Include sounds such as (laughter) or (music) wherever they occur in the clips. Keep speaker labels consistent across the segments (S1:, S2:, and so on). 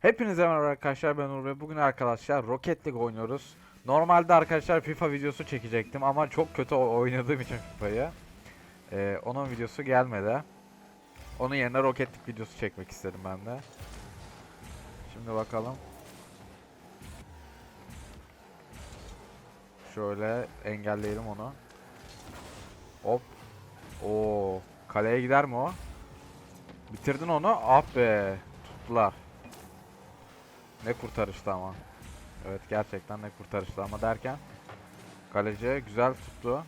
S1: Hepinize merhaba arkadaşlar ben Uğur ve bugün arkadaşlar Rocket League oynuyoruz. Normalde arkadaşlar FIFA videosu çekecektim ama çok kötü oynadığım için FIFA'yı. Ee, onun videosu gelmedi. Onun yerine Rocket League videosu çekmek istedim ben de. Şimdi bakalım. Şöyle engelleyelim onu. Hop. Oo, kaleye gider mi o? Bitirdin onu. Ah be. Tuttular. Ne kurtarıştı ama. Evet gerçekten ne kurtarıştı ama derken kaleci güzel tuttu.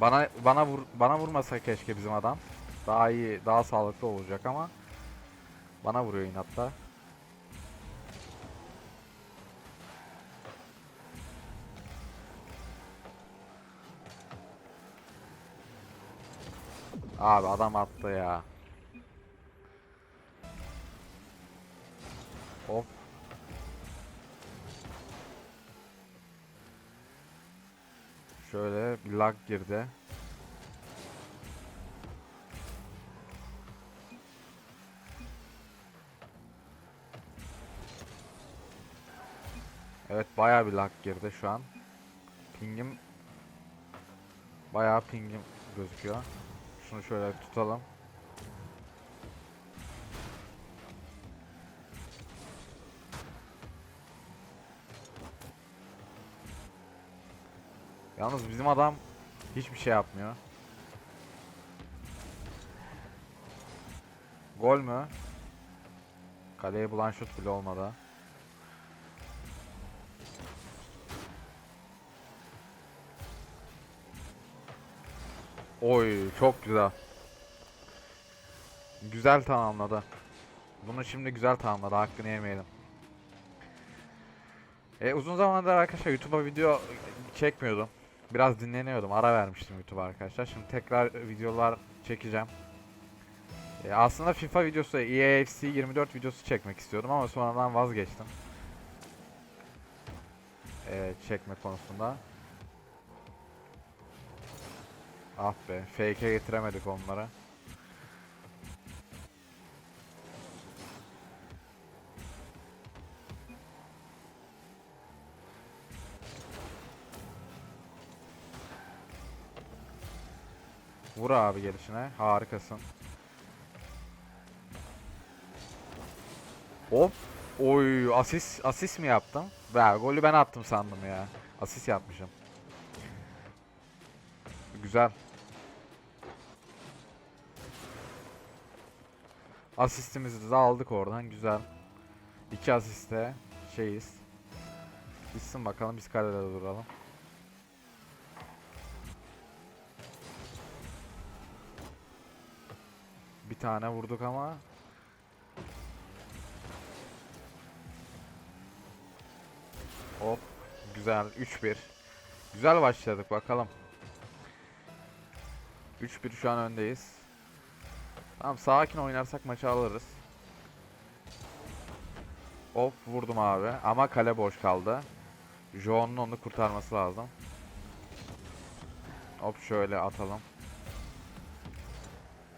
S1: Bana bana vur bana vurmasa keşke bizim adam. Daha iyi, daha sağlıklı olacak ama bana vuruyor inatla. Abi adam attı ya. Hop. Şöyle bir lag girdi. Evet bayağı bir lag girdi şu an. Pingim bayağı pingim gözüküyor. Şunu şöyle tutalım. Yalnız bizim adam hiçbir şey yapmıyor. Gol mü? Kaleye bulan şut bile olmadı. Oy çok güzel. Güzel tamamladı. Bunu şimdi güzel tamamladı. Hakkını yemeyelim. E, uzun zamandır arkadaşlar YouTube'a video çekmiyordum. Biraz dinleniyordum. Ara vermiştim YouTube'a arkadaşlar. Şimdi tekrar videolar çekeceğim. E, aslında FIFA videosu, EAFC 24 videosu çekmek istiyordum ama sonradan vazgeçtim. E, çekme konusunda. Ah be, fake'e getiremedik onları. Vur abi gelişine. Harikasın. Hop. Oy, asist asist mi yaptım? Ver, golü ben attım sandım ya. Asist yapmışım. Güzel. Asistimizi de aldık oradan. Güzel. İki asiste şeyiz. Gitsin bakalım biz kalede duralım. Bir tane vurduk ama Hop. Güzel. 3-1. Güzel başladık bakalım. 3-1 şu an öndeyiz. Tamam sakin oynarsak maçı alırız. Hop vurdum abi. Ama kale boş kaldı. John'un onu kurtarması lazım. Hop şöyle atalım.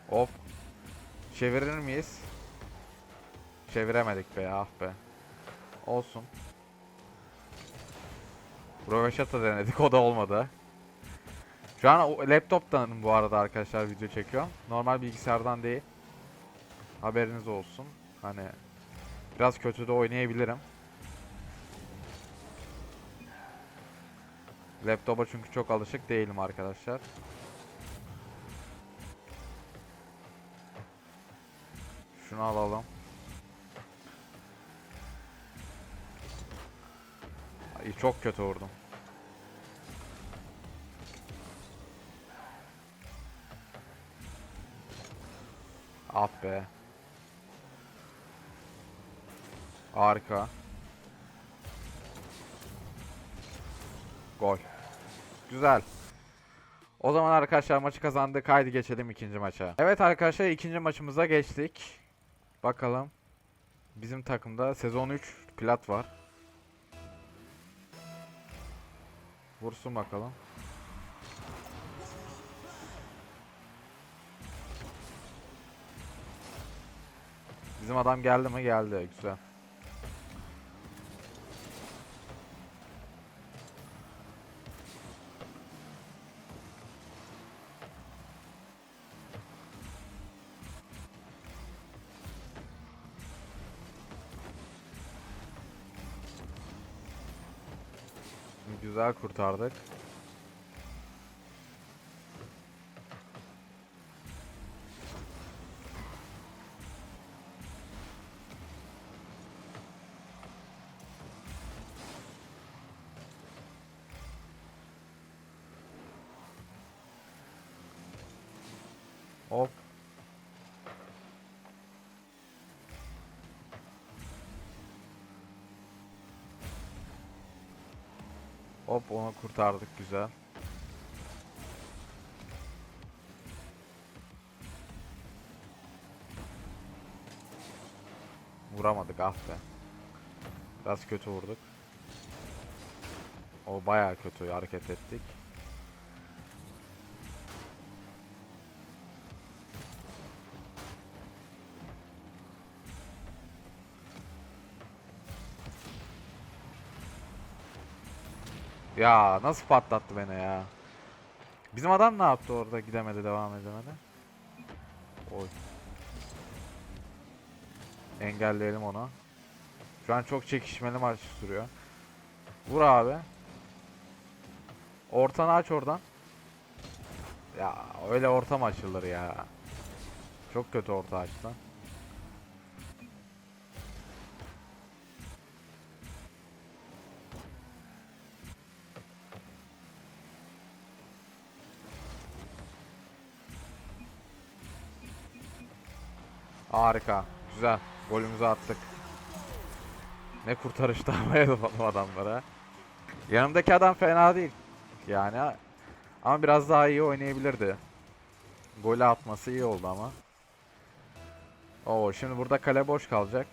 S1: Hop. Çevirir miyiz? Çeviremedik be ah be. Olsun. Röveşata denedik (laughs) o da olmadı. Şu an o- laptoptan bu arada arkadaşlar video çekiyor. Normal bilgisayardan değil. Haberiniz olsun. Hani biraz kötü de oynayabilirim. Laptopa çünkü çok alışık değilim arkadaşlar. Şunu alalım. Ay, çok kötü vurdum. Ah be. Harika. Gol. Güzel. O zaman arkadaşlar maçı kazandık. Haydi geçelim ikinci maça. Evet arkadaşlar ikinci maçımıza geçtik. Bakalım. Bizim takımda sezon 3 plat var. Vursun bakalım. Bizim adam geldi mi? Geldi. Güzel. Güzel kurtardık. Hop onu kurtardık güzel. Vuramadık ah be. Biraz kötü vurduk. O bayağı kötü hareket ettik. Ya nasıl patlattı beni ya. Bizim adam ne yaptı orada gidemedi devam edemedi. Oy. Engelleyelim onu. Şu an çok çekişmeli maç sürüyor. Vur abi. Ortanı aç oradan. Ya öyle orta mı açılır ya. Çok kötü orta açtı. Harika. Güzel. Golümüzü attık. Ne kurtarıştı (laughs) havaya bu adamlara. Yanımdaki adam fena değil. Yani ama biraz daha iyi oynayabilirdi. Golü atması iyi oldu ama. Oo şimdi burada kale boş kalacak.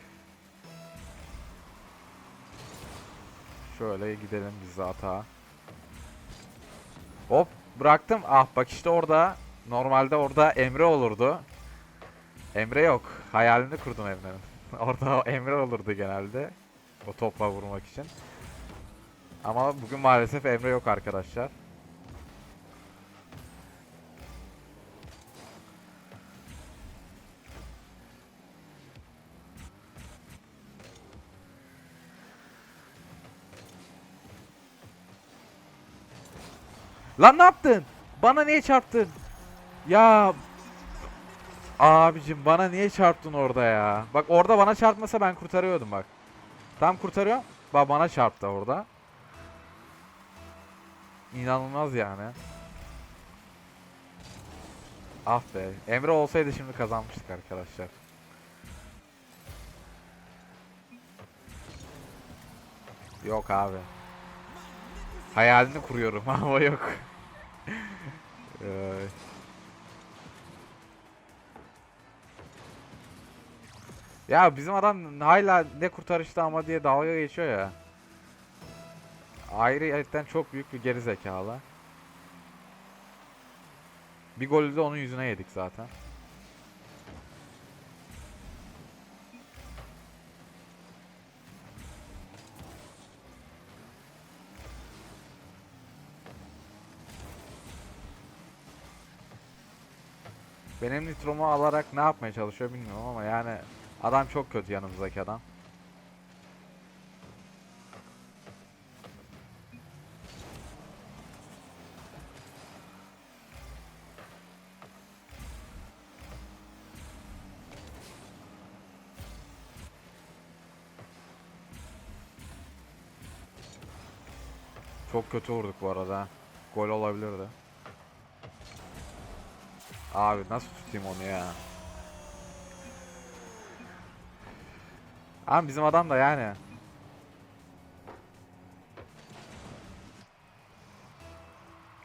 S1: Şöyle gidelim biz atağa. Hop bıraktım. Ah bak işte orada normalde orada Emre olurdu. Emre yok. Hayalini kurdum Emre'nin. (laughs) Orada Emre olurdu genelde. O topla vurmak için. Ama bugün maalesef Emre yok arkadaşlar. Lan ne yaptın? Bana niye çarptın? Ya Abicim bana niye çarptın orada ya? Bak orada bana çarpmasa ben kurtarıyordum bak. Tam kurtarıyorum. Bak bana çarptı orada. İnanılmaz yani. Ah be. Emre olsaydı şimdi kazanmıştık arkadaşlar. Yok abi. Hayalini kuruyorum (laughs) ama yok. Ya bizim adam hala ne kurtarıştı ama diye dalga geçiyor ya. Ayrıyetten çok büyük bir geri zekalı. Bir golü de onun yüzüne yedik zaten. Benim nitromu alarak ne yapmaya çalışıyor bilmiyorum ama yani adam çok kötü yanımızdaki adam. Çok kötü vurduk bu arada. Gol olabilirdi. Abi nasıl tutayım onu ya? Abi bizim adam da yani.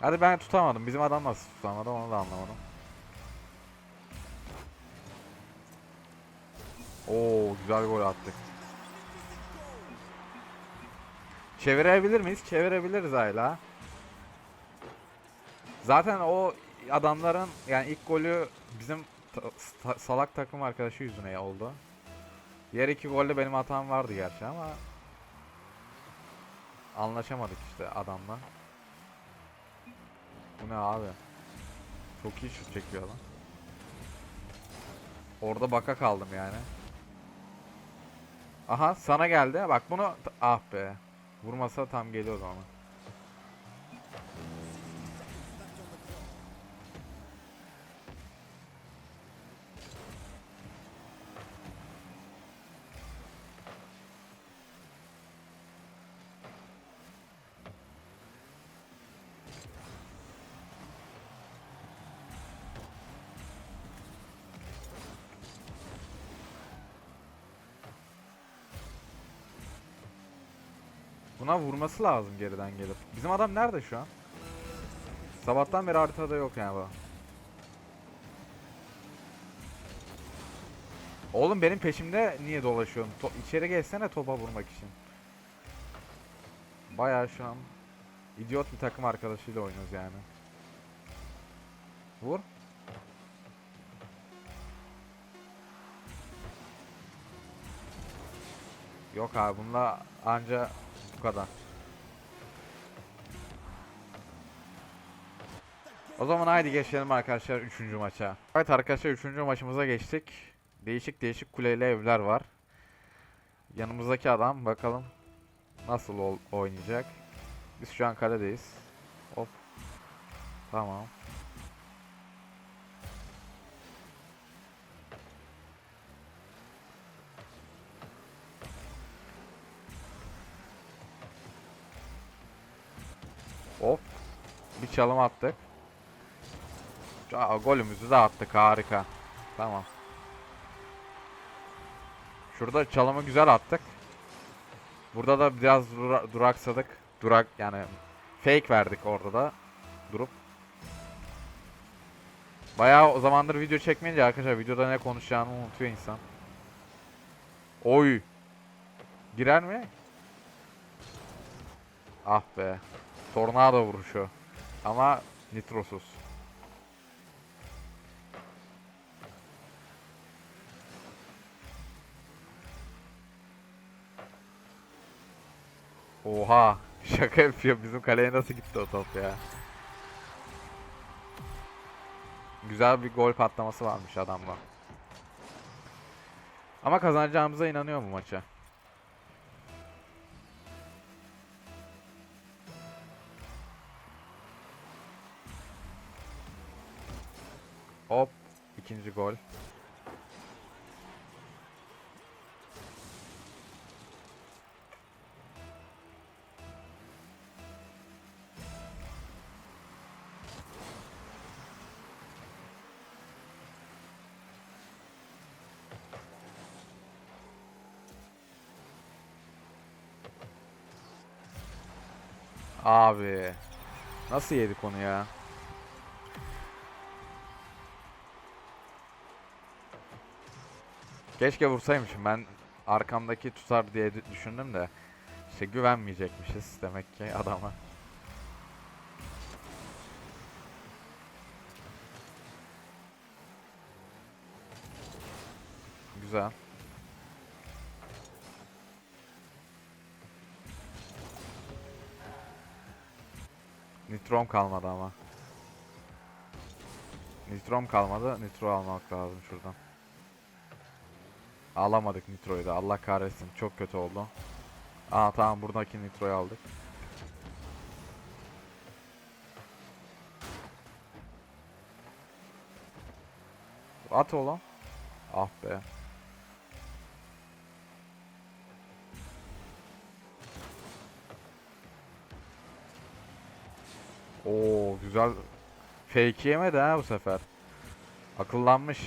S1: Hadi ben tutamadım. Bizim adam nasıl tutamadı onu da anlamadım. Oo güzel gol attık. Çevirebilir miyiz? Çevirebiliriz hala. Zaten o adamların yani ilk golü bizim ta- sa- salak takım arkadaşı yüzüne oldu. Diğer iki golde benim hatam vardı gerçi ama anlaşamadık işte adamla. Bu ne abi? Çok iyi şut çekiyor lan. Orada baka kaldım yani. Aha sana geldi. Bak bunu ah be. Vurmasa tam geliyordu ama. Buna vurması lazım geriden gelip. Bizim adam nerede şu an? Sabahtan beri haritada yok yani bu. Oğlum benim peşimde niye dolaşıyorsun? To içeri geçsene topa vurmak için. Bayağı şu an idiot bir takım arkadaşıyla oynuyoruz yani. Vur. Yok abi bununla anca bu kadar. O zaman haydi geçelim arkadaşlar 3. maça. Evet arkadaşlar 3. maçımıza geçtik. Değişik değişik kuleli evler var. Yanımızdaki adam bakalım nasıl oynayacak. Biz şu an kaledeyiz. Hop. Tamam. Çalım attık. Golümüzü de attık harika. Tamam. Şurada çalımı güzel attık. Burada da biraz dura- duraksadık. Durak yani fake verdik orada da durup. Bayağı o zamandır video çekmeyince arkadaşlar videoda ne konuşacağını unutuyor insan. Oy. Girer mi? Ah be. Tornado vuruşu. Ama nitrosuz. Oha. Şaka yapıyor. Bizim kaleye nasıl gitti o top ya? Güzel bir gol patlaması varmış adamda. Ama kazanacağımıza inanıyor bu maça. İkinci gol. Abi. Nasıl yedik onu ya? Keşke vursaymışım. Ben arkamdaki tutar diye dü- düşündüm de. İşte güvenmeyecekmişiz demek ki adama. Güzel. Nitrom kalmadı ama. Nitrom kalmadı. Nitro almak lazım şuradan. Alamadık nitroyu da. Allah kahretsin. Çok kötü oldu. Aa tamam buradaki nitroyu aldık. At oğlum. Ah be. Oo güzel. Fake yemedi ha bu sefer. Akıllanmış.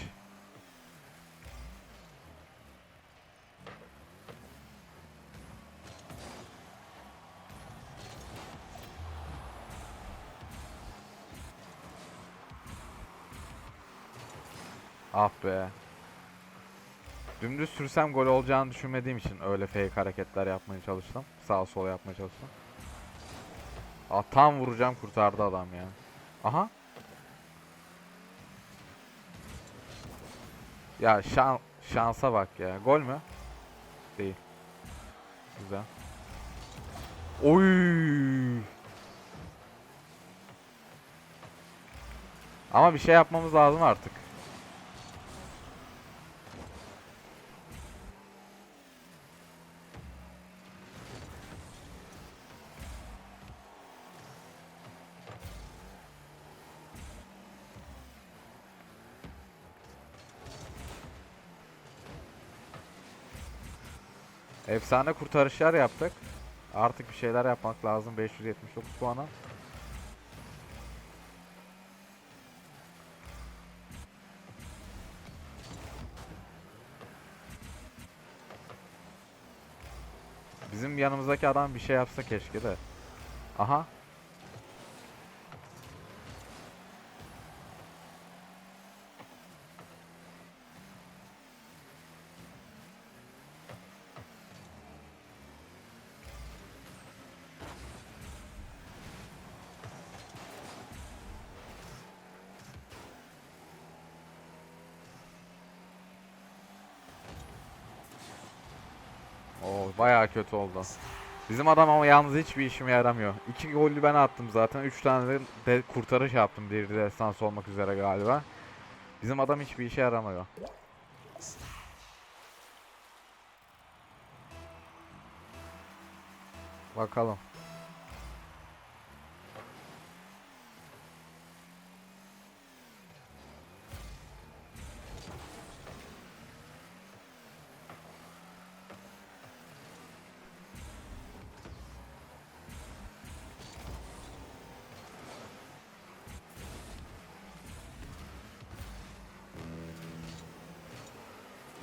S1: Ah be. Dümdüz sürsem gol olacağını düşünmediğim için öyle fake hareketler yapmaya çalıştım. Sağ sol yapmaya çalıştım. Ah tam vuracağım kurtardı adam ya. Aha. Ya şan şansa bak ya. Gol mü? Değil. Güzel. Oy. Ama bir şey yapmamız lazım artık. Efsane kurtarışlar yaptık. Artık bir şeyler yapmak lazım 579 puana. Bizim yanımızdaki adam bir şey yapsa keşke de. Aha. Oo bayağı kötü oldu. Bizim adam ama yalnız hiçbir işime yaramıyor. İki golü ben attım zaten. Üç tane de, kurtarış yaptım. Biri de esans olmak üzere galiba. Bizim adam hiçbir işe yaramıyor. Bakalım.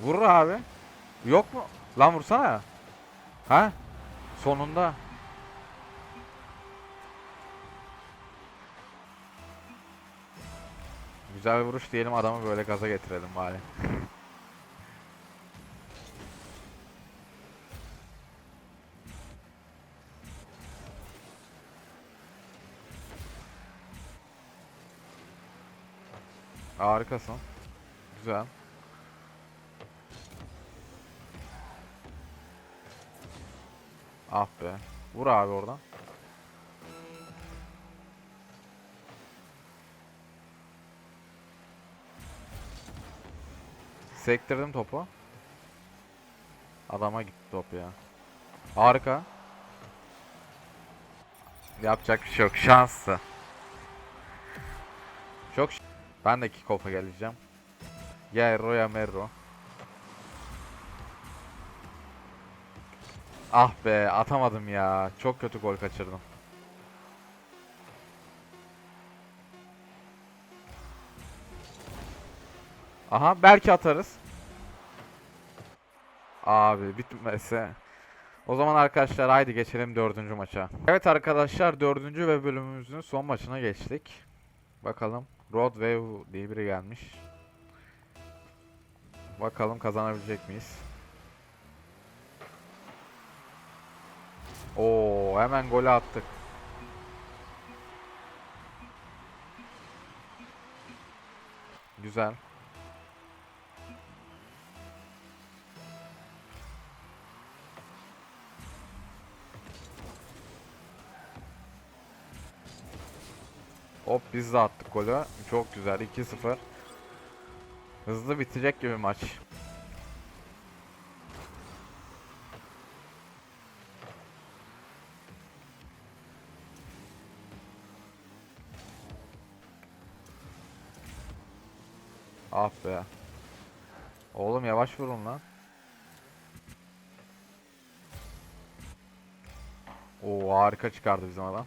S1: Vurur abi. Yok mu? Lan vursana. Ha? Sonunda. Güzel bir vuruş diyelim adamı böyle gaza getirelim bari. (laughs) Harikasın. Güzel. Ah be. Vur abi oradan. Sektirdim topu. Adama gitti top ya. Harika. Yapacak bir şey yok. Şanslı. Çok Ben de kickoff'a geleceğim. Ya Ero ya Merro. Ah be atamadım ya. Çok kötü gol kaçırdım. Aha belki atarız. Abi bitmese. O zaman arkadaşlar haydi geçelim dördüncü maça. Evet arkadaşlar dördüncü ve bölümümüzün son maçına geçtik. Bakalım. Roadway diye biri gelmiş. Bakalım kazanabilecek miyiz? Oo hemen golü attık. Güzel. Hop biz de attık golü. Çok güzel 2-0. Hızlı bitecek gibi maç. Yavaş vurun lan. Oo harika çıkardı bizim adam.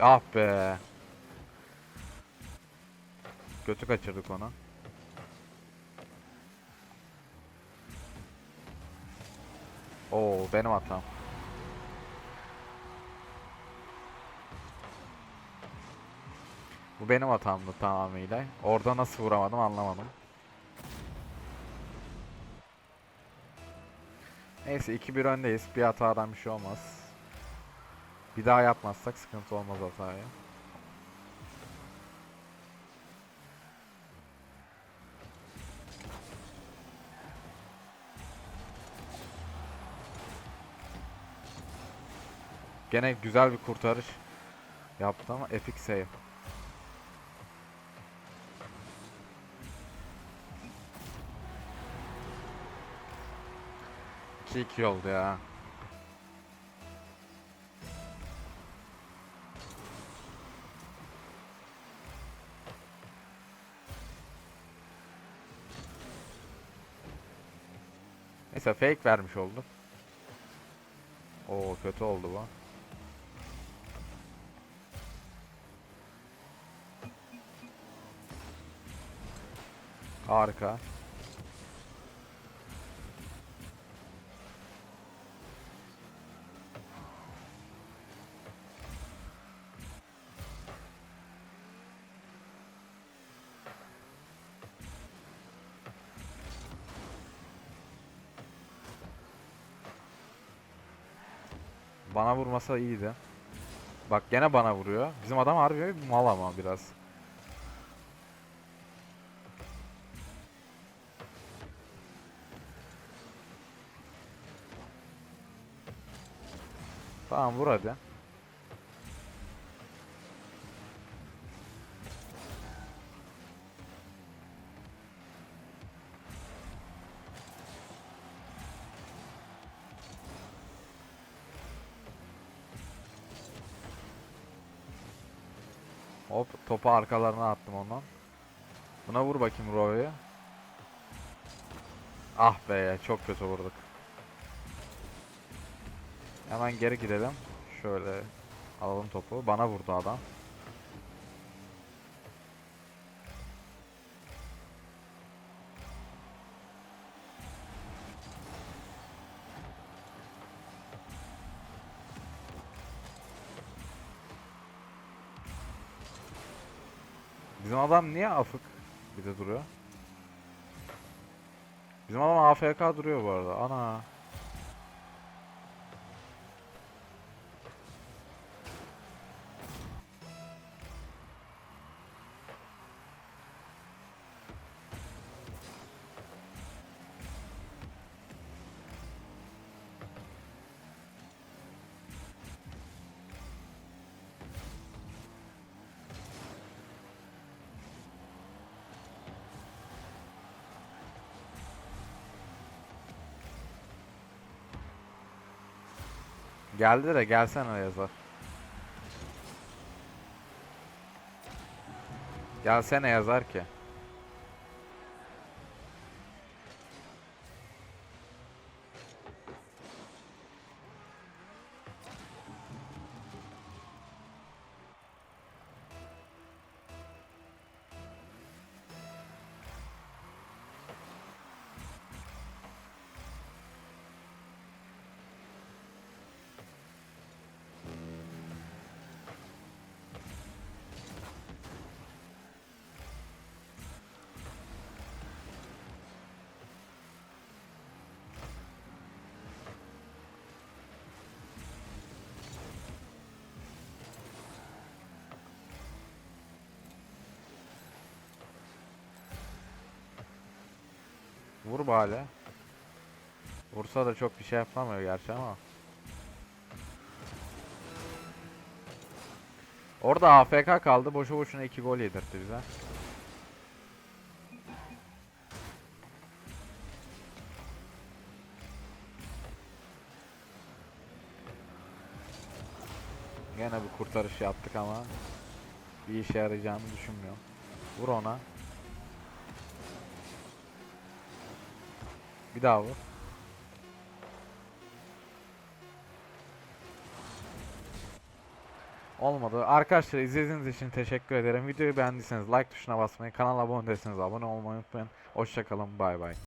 S1: Ah be. Kötü kaçırdık onu. Oo benim hatam. Bu benim hatamdı tamamıyla. Orada nasıl vuramadım anlamadım. Neyse 2-1 öndeyiz. Bir hatadan bir şey olmaz. Bir daha yapmazsak sıkıntı olmaz hataya. Gene güzel bir kurtarış yaptı ama epic save. İki iki oldu ya. Neyse fake vermiş olduk. Oo kötü oldu bu. Harika. Bana vurmasa iyiydi. Bak gene bana vuruyor. Bizim adam harbi mal ama biraz. Tamam vur hadi. Hop topu arkalarına attım ondan. Buna vur bakayım Roy'u. Ah be çok kötü vurduk. Hemen geri gidelim. Şöyle alalım topu. Bana vurdu adam. Bizim adam niye afık bir de duruyor? Bizim adam AFK duruyor bu arada. Ana. Geldi de gelsene yazar. Gelsene yazar ki. Vur bari. Vursa da çok bir şey yapamıyor gerçi ama. Orada AFK kaldı. Boşu boşuna 2 gol yedirtti bize. Gene bir kurtarış yaptık ama bir işe yarayacağını düşünmüyorum. Vur ona. Bir daha vur. Olmadı. Arkadaşlar izlediğiniz için teşekkür ederim. Videoyu beğendiyseniz like tuşuna basmayı, kanala abone değilseniz abone olmayı unutmayın. Hoşçakalın. Bay bay.